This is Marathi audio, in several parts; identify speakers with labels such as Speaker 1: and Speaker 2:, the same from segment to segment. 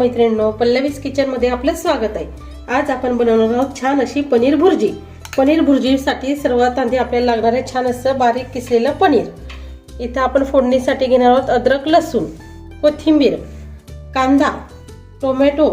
Speaker 1: मैत्रिणींनो पल्लवीज किचनमध्ये आपलं स्वागत आहे. आज आपण बनवणार आहोत छान अशी पनीर भुर्जी. पनीर भुर्जीसाठी सर्वात आधी आपल्याला लागणार आहे छान असं बारीक किसलेलं पनीर. इथं आपण फोडणीसाठी घेणार आहोत अद्रक लसूण कोथिंबीर कांदा टोमॅटो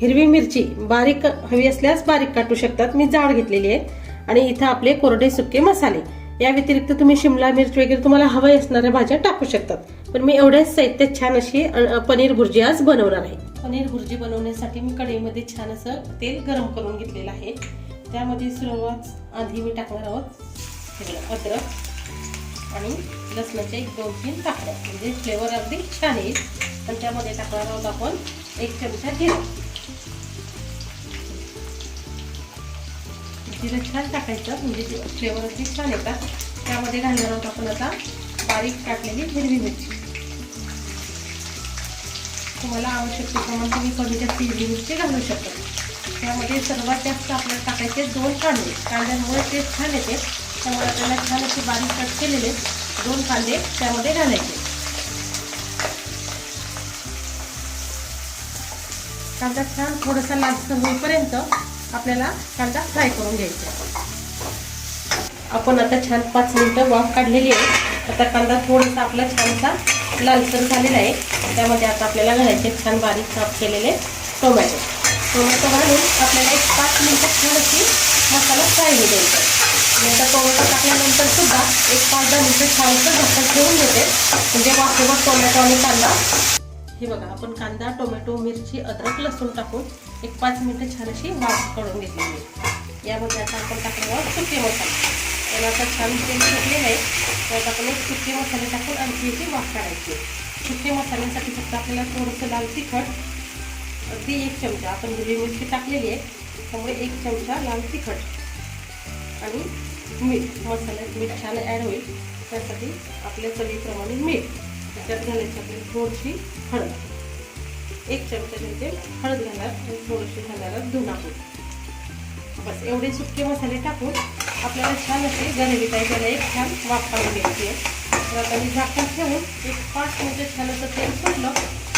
Speaker 1: हिरवी मिरची. बारीक हवी असल्यास बारीक काटू शकतात. मी जाड घेतलेली आहे. आणि इथं आपले कोरडे सुके मसाले. या व्यतिरिक्त तुम्ही शिमला मिरच वगैरे तुम्हाला हवय असणाऱ्या भाज्या टाकू शकतात. पण मी एवढ्याच साहित्यात छान अशी पनीर भुर्जी आज बनवणार आहे. पनीर भुर्जी बनवण्यासाठी मी कढईमध्ये छान असं तेल गरम करून घेतलेलं आहे. त्यामध्ये सुरुवात आधी मी टाकणार आहोत सगळं अद्रक आणि लसणाच्या एक दोन तीन टाकल्या म्हणजे फ्लेवर अगदी छान येईल आणि त्यामध्ये टाकणार आहोत आपण एक चमचा जिरं. जिरं छान टाकायचं म्हणजे फ्लेवर अगदी छान येतात. त्यामध्ये घालणार आहोत आपण आता बारीक काटलेली हिरवी मिरची. तुम्हाला आवश्यकतेप्रमाणे तुम्ही कमी जास्त हिरवी मिरची घालू शकता. त्यामध्ये सर्वात जास्त आपल्याला टाकायचे दोन कांदे. कांद्यामुळे ते छान येते. त्यामुळे आपल्याला छान असे बारीक कट केलेले दोन कांदे त्यामध्ये घालायचे. कांदा छान थोडासा लालसर होईपर्यंत आपल्याला कांदा फ्राय करून घ्यायचा आपण आता छान पाच मिनटं वाफ काढलेली आहे. आता कांदा थोडासा आपला छानसा लालसर झालेला आहे. त्यामध्ये आता आपल्याला घालायचे छान बारीक काप केलेले टोमॅटो. टोमॅटो घालून आपल्याला एक पाच मिनटं छानशी मसाला फ्राय होऊ द्यायचा नंतर टोमॅटो टाकल्यानंतर सुद्धा एक पाच दहा मिनटं छानसं ढक्कन ठेवून देते म्हणजे वाफेवर टोमॅटो आणि कांदा. हे बघा आपण कांदा टोमॅटो मिरची अद्रक लसूण टाकून एक पाच मिनिटं छान अशी वाफ काढून घेतलेली आहे. यामध्ये आता आपण टाकणार आहोत सुके मसाला. त्याला आता छान तेल सुटलेलं आहे. त्यात आपण एक सुके मसाले टाकून आणखी याची वाफ काढायची सुके मसाल्यांसाठी फक्त आपल्याला थोडंसं लाल तिखट अगदी एक चमचा आपण हिरवी मिरची टाकलेली आहे त्यामुळे एक चमचा लाल तिखट आणि मीठ मसाल्यात मीठ छान ॲड होईल. त्यासाठी आपल्या चवीप्रमाणे मीठ त्याच्यात घालायची आपली थोडीशी हळद. एक चमचा म्हणजे हळद घालणार आणि थोडीशी घालणार धुनापूर बस एवढे सुके मसाले टाकून आपल्याला छान असे गरवी त्याला एक छान वाफ काढून घ्यायची आहे. तर आता मी झाकण ठेवून एक पाच मिनटं छान असं तेल सोडलं.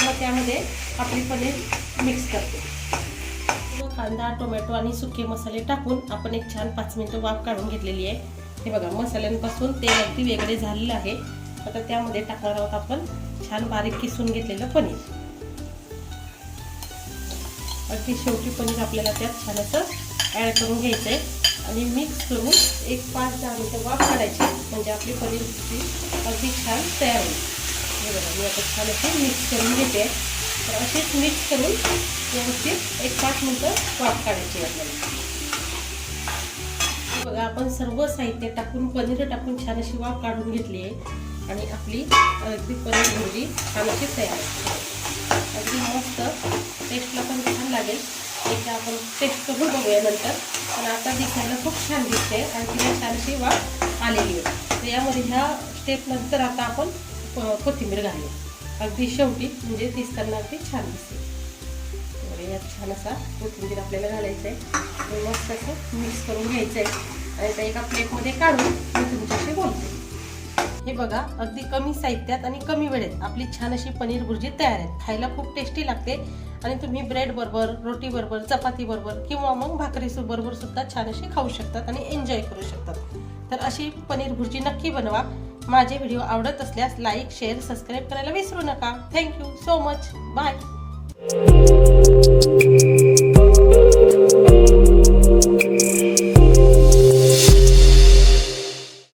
Speaker 1: मग त्यामध्ये आपली पनीर मिक्स करते. कांदा टोमॅटो आणि सुके मसाले टाकून आपण एक छान पाच मिनिटं वाफ काढून घेतलेली आहे. हे बघा मसाल्यांपासून तेल अगदी वेगळे झालेलं आहे. आता त्यामध्ये टाकणार आहोत आपण छान बारीक किसून घेतलेलं पनीर. अगदी शेवटी पनीर आपल्याला त्यात छान असं ॲड करून घ्यायचं आहे आणि मिक्स करून एक पाच दहा मिनटं वाफ काढायची. म्हणजे आपली पनीरची अगदी छान तयार होईल. हे बघा मी आता छान असे मिक्स करून घेते. तर असेच मिक्स करून व्यवस्थित एक पाच मिनटं वाफ काढायची आपल्याला. बघा आपण सर्व साहित्य टाकून पनीर टाकून छान अशी वाफ काढून घेतली आहे. आणि आपली अगदी पनीर भुर्जी छान अशी तयार अगदी मस्त टेस्टला पण छान लागेल. एकदा आपण टेस्ट करून बघूया नंतर. पण आता दिसायला खूप छान दिसते आणि तिला छान अशी वाफ आलेली आहे तर यामध्ये ह्या स्टेपनंतर आता आपण कोथिंबीर घालू अगदी शेवटी म्हणजे दिसताना अगदी छान दिसते. यात छान असा कोथिंबीर आपल्याला घालायचं आहे मस्त असं मिक्स करून घ्यायचं आहे आणि त्या एका प्लेटमध्ये काढून मी तुमच्याशी बोलते. हे बघा अगदी कमी साहित्यात आणि कमी वेळेत आपली छान अशी पनीर भुर्जी तयार आहे खायला खूप टेस्टी लागते. आणि तुम्ही ब्रेड बरोबर रोटी बरोबर चपाती बरोबर किंवा मग भाकरी बरोबर सुद्धा छान अशी खाऊ शकतात आणि एन्जॉय करू शकतात. तर अशी पनीर भुर्जी नक्की बनवा. माझे व्हिडिओ आवडत असल्यास लाईक शेअर सबस्क्राईब करायला विसरू नका. Thank you so much bye